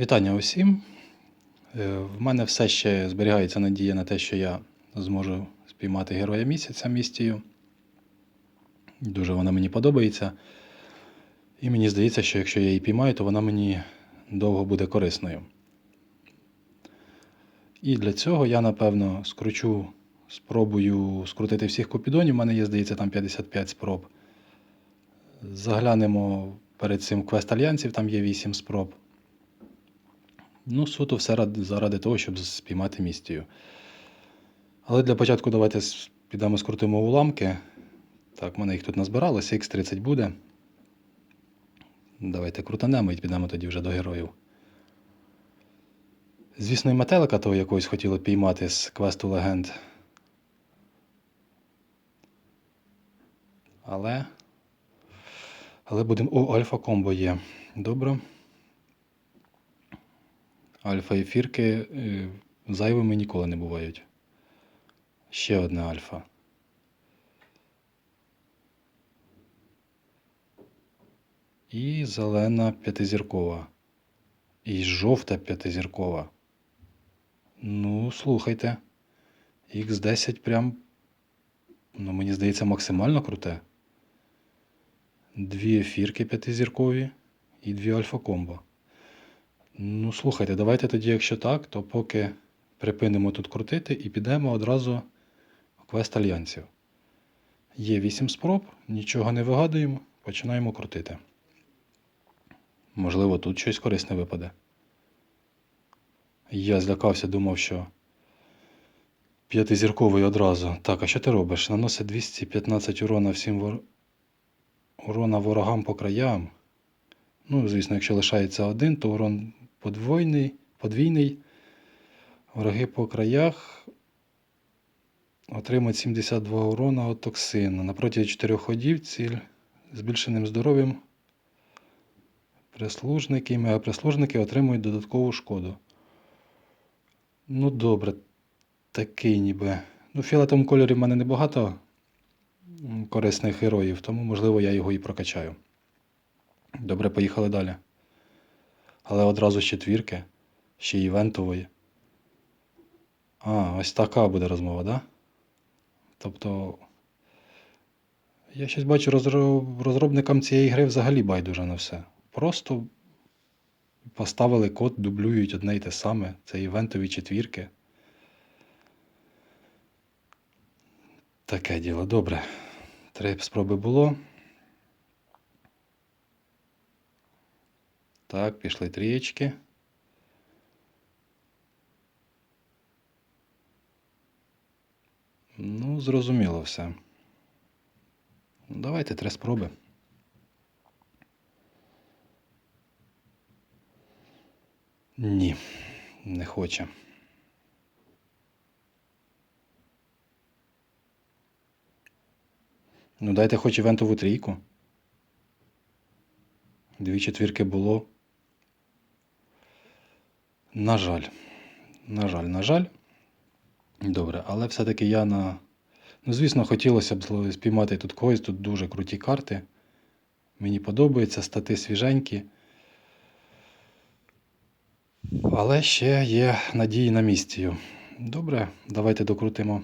Вітання усім. Е, В мене все ще зберігається надія на те, що я зможу спіймати героя місяця містію. Дуже вона мені подобається. І мені здається, що якщо я її піймаю, то вона мені довго буде корисною. І для цього я, напевно, скручу, спробую скрутити всіх купідонів. У мене є, здається, там 55 спроб. Заглянемо перед цим квест альянсів, там є 8 спроб. Ну, суто все заради того, щоб спіймати містію. Але для початку давайте підемо скрутимо уламки. Так, в мене їх тут назбиралося, Х30 буде. Давайте крутанемо і підемо тоді вже до героїв. Звісно, і метелика того якогось хотіли піймати з квесту легенд. Але. Але будемо. О, альфа комбо є. Добре. Альфа ефірки е, зайвими ніколи не бувають. Ще одне альфа. І зелена п'ятизіркова. І жовта п'ятизіркова. Ну, слухайте. Х10 прям, ну, мені здається, максимально круте. Дві ефірки п'ятизіркові і дві альфа комбо. Ну, слухайте, давайте тоді, якщо так, то поки припинимо тут крутити і підемо одразу в квест альянсів. Є 8 спроб, нічого не вигадуємо, починаємо крутити. Можливо, тут щось корисне випаде. Я злякався, думав, що п'ятизірковий одразу. Так, а що ти робиш? Наносить 215 урона всім вор... урона ворогам по краям. Ну, звісно, якщо лишається один, то урон подвойний, подвійний. Враги по краях отримують 72 урона від токсину. На протязі 4 ходів ціль збільшеним здоров'ям. Прислужники і мегаприслужники отримують додаткову шкоду. Ну, добре, такий ніби. Ну, в фіолетовому кольорі в мене небагато корисних героїв, тому, можливо, я його і прокачаю. Добре, поїхали далі. Але одразу з четвірки, ще івентової. А, ось така буде розмова, да? Тобто. Я щось бачу, розробникам цієї гри взагалі байдуже на все. Просто поставили код, дублюють одне й те саме. Це івентові четвірки. Таке діло. Добре. Три спроби було. Так, пішли трієчки. Ну, зрозуміло все. Давайте три спроби. Ні, не хоче. Ну, дайте хоч івентову трійку. Дві четвірки було. На жаль. На жаль, на жаль. Добре, але все-таки я на. Ну, звісно, хотілося б спіймати тут когось, тут дуже круті карти. Мені подобається, стати свіженькі. Але ще є надії на містію. Добре, давайте докрутимо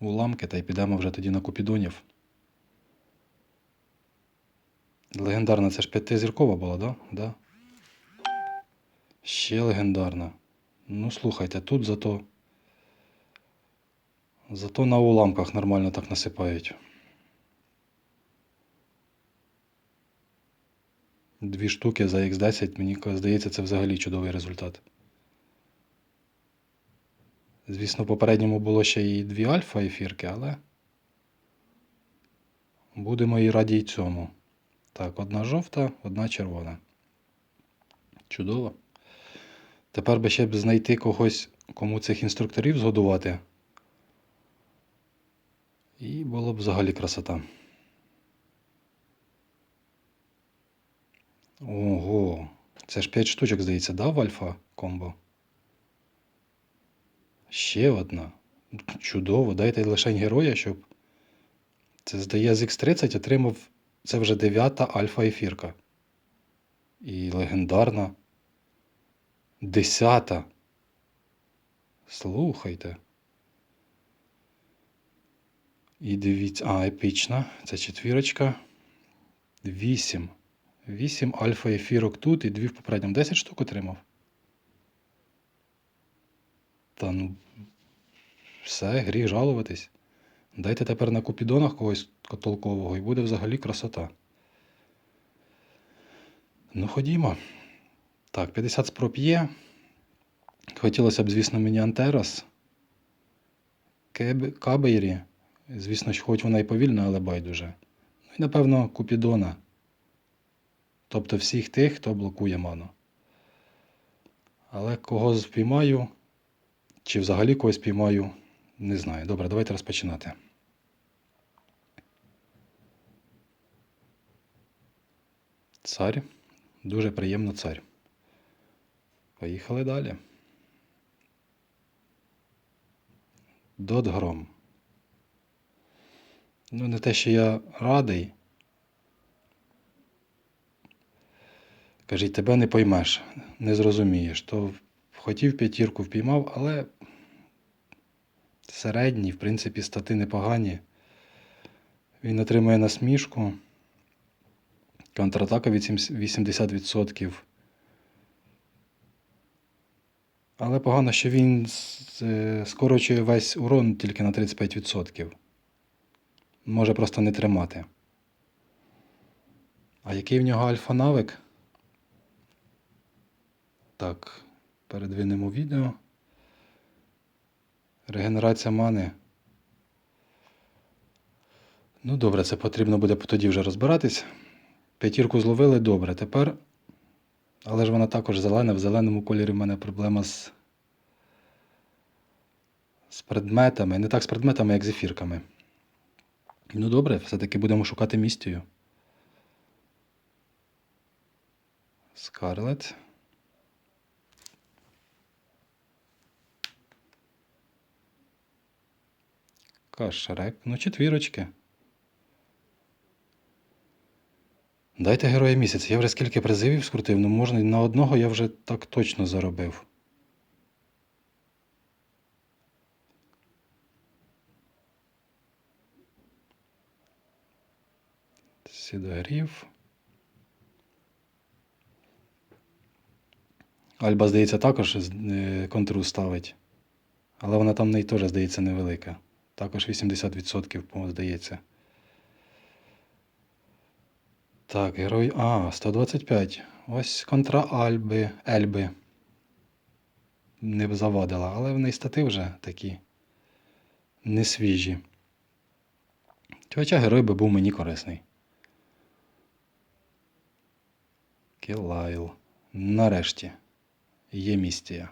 уламки та й підемо вже тоді на Купідонів. Легендарна, це ж п'ятизіркова була, да? Да. Ще легендарна. Ну, слухайте, тут зато. Зато на уламках нормально так насипають. Дві штуки за X10, мені здається, це взагалі чудовий результат. Звісно, попередньому було ще і дві альфа ефірки, але будемо і раді й цьому. Так, одна жовта, одна червона. Чудово. Тепер би ще б знайти когось, кому цих інструкторів згодувати. І було б взагалі красота. Ого, це ж 5 штучок, здається, да, в альфа комбо? Ще одна. Чудово, дайте лише героя, щоб. Це здає з X30 отримав. Це вже дев'ята альфа ефірка. І легендарна. Десята. Слухайте. І дивіться, а, епічна. Це четвірочка. Вісім. Вісім альфа ефірок тут і дві в попередньому. Десять штук отримав. Та ну. Все, гріх жалуватись. Дайте тепер на купідонах когось толкового і буде взагалі красота. Ну, ходімо. Так, 50 спроб є. Хотілося б, звісно, мені Антерос. Кеб... Кабейрі. Звісно, хоч вона і повільна, але байдуже. Ну і, напевно, Купідона. Тобто всіх тих, хто блокує ману. Але кого спіймаю, чи взагалі когось спіймаю, не знаю. Добре, давайте розпочинати. Цар. Дуже приємно цар. Поїхали далі. Дот гром. Ну, не те, що я радий. Кажіть, тебе не поймеш, не зрозумієш. То хотів п'ятірку впіймав, але середній, в принципі, стати непогані. Він отримує насмішку. Контратака від 80%. Але погано, що він скорочує весь урон тільки на 35%. Може просто не тримати. А який в нього альфа-навик? Так, передвинемо відео. Регенерація мани. Ну, добре, це потрібно буде тоді вже розбиратись. П'ятірку зловили добре. Тепер. Але ж вона також зелена. В зеленому кольорі в мене проблема з. з предметами. Не так з предметами, як з ефірками. Ну добре, все-таки будемо шукати містію. Скарлет. Кашрек. Ну, четвірочки. Дайте героя місяць. Я вже скільки призивів скрутив, ну можна на одного я вже так точно заробив. Сідогрів. Альба, здається, також е, контру ставить. Але вона там неї теж, здається, невелика. Також 80%, здається. Так, герой. А, 125. Ось контра Альби. Ельби. Не б завадила, але в неї стати вже такі не свіжі. Хоча герой би був мені корисний. Кілайл. Нарешті. Є містія.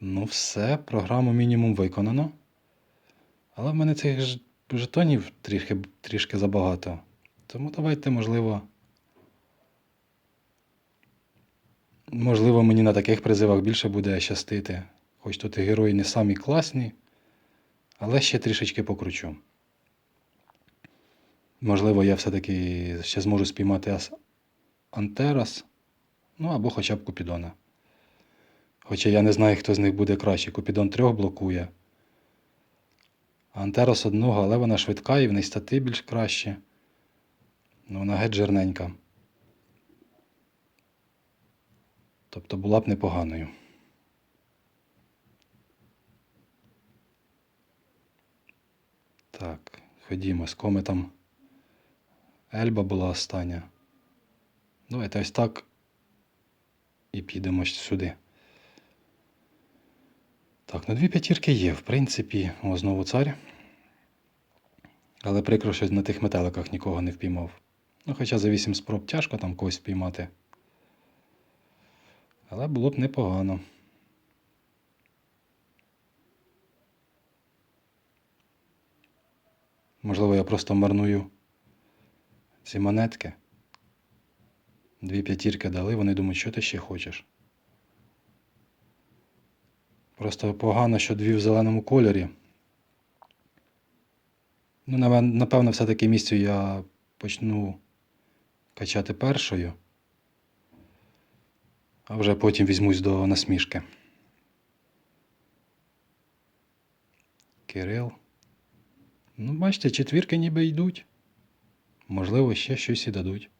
Ну, все, програму мінімум виконано. Але в мене цих жетонів трішки, трішки забагато. Тому давайте, можливо. Можливо, мені на таких призивах більше буде щастити. Хоч тут і герої не самі класні, але ще трішечки покручу. Можливо, я все-таки ще зможу спіймати ас Антерас, ну або хоча б Купідона. Хоча я не знаю, хто з них буде краще. Купідон трьох блокує. А Антерос одного, але вона швидка і в неї стати більш краще. Ну, вона геть жирненька. Тобто була б непоганою. Так, ходімо, з кометом. Ельба була остання. Давайте ось так. І підемо сюди. Так, ну дві п'ятірки є, в принципі, о, знову цар. Але прикро, що на тих метеликах нікого не впіймав. Ну, хоча за 8 спроб тяжко там когось впіймати. Але було б непогано. Можливо, я просто марную ці монетки. Дві п'ятірки дали, вони думають, що ти ще хочеш. Просто погано, що дві в зеленому кольорі. Ну, напевно, все-таки місцю я почну качати першою, а вже потім візьмусь до насмішки. Кирил. Ну, бачите, четвірки ніби йдуть. Можливо, ще щось і дадуть.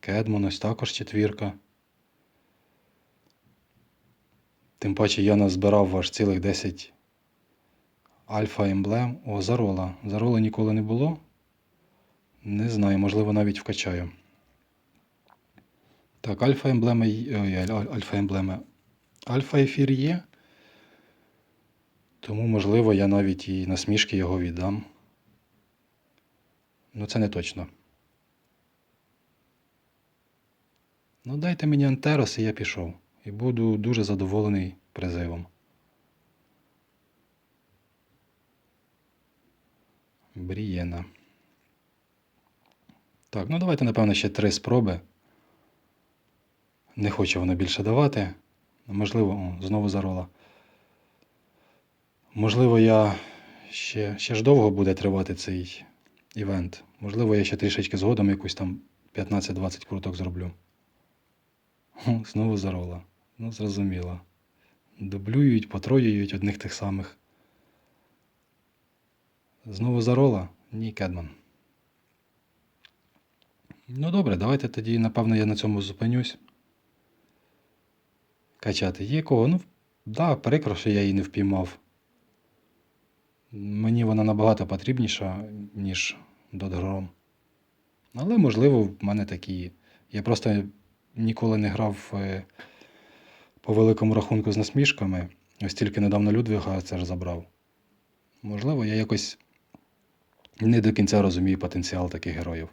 Кедмон ось також четвірка. Тим паче я назбирав аж цілих 10 альфа емблем. О, зарола. Зароли ніколи не було. Не знаю, можливо, навіть вкачаю. Так, альфа емблеми. Альфа емблеми. Альфа ефір є. Тому, можливо, я навіть і насмішки його віддам. Ну, це не точно. Ну, дайте мені Антерос, і я пішов. І буду дуже задоволений призивом. Брієна. Так, ну давайте, напевно, ще три спроби. Не хоче воно більше давати. Можливо, о, знову зарола. Можливо, я ще, ще ж довго буде тривати цей івент. Можливо, я ще трішечки згодом якусь там 15-20 круток зроблю. Хм, Знову зарола. Ну, зрозуміло. Дублюють, потроюють одних тих самих. Знову зарола? Ні, Кедман. Ну добре, давайте тоді, напевно, я на цьому зупинюсь. Качати є кого? Ну, да, прикро, що я її не впіймав. Мені вона набагато потрібніша, ніж Додгром. Але, можливо, в мене такі. Я просто ніколи не грав е, по великому рахунку з насмішками. Ось тільки недавно Людвіга це ж забрав. Можливо, я якось не до кінця розумію потенціал таких героїв.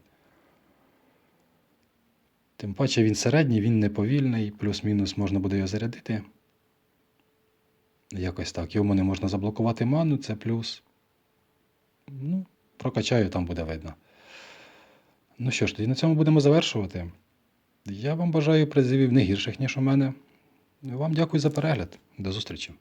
Тим паче він середній, він не повільний, плюс-мінус можна буде його зарядити. Якось так. Йому не можна заблокувати ману, це плюс. Ну, прокачаю, там буде видно. Ну що ж, тоді на цьому будемо завершувати. Я вам бажаю призивів не гірших, ніж у мене. Вам дякую за перегляд. До зустрічі.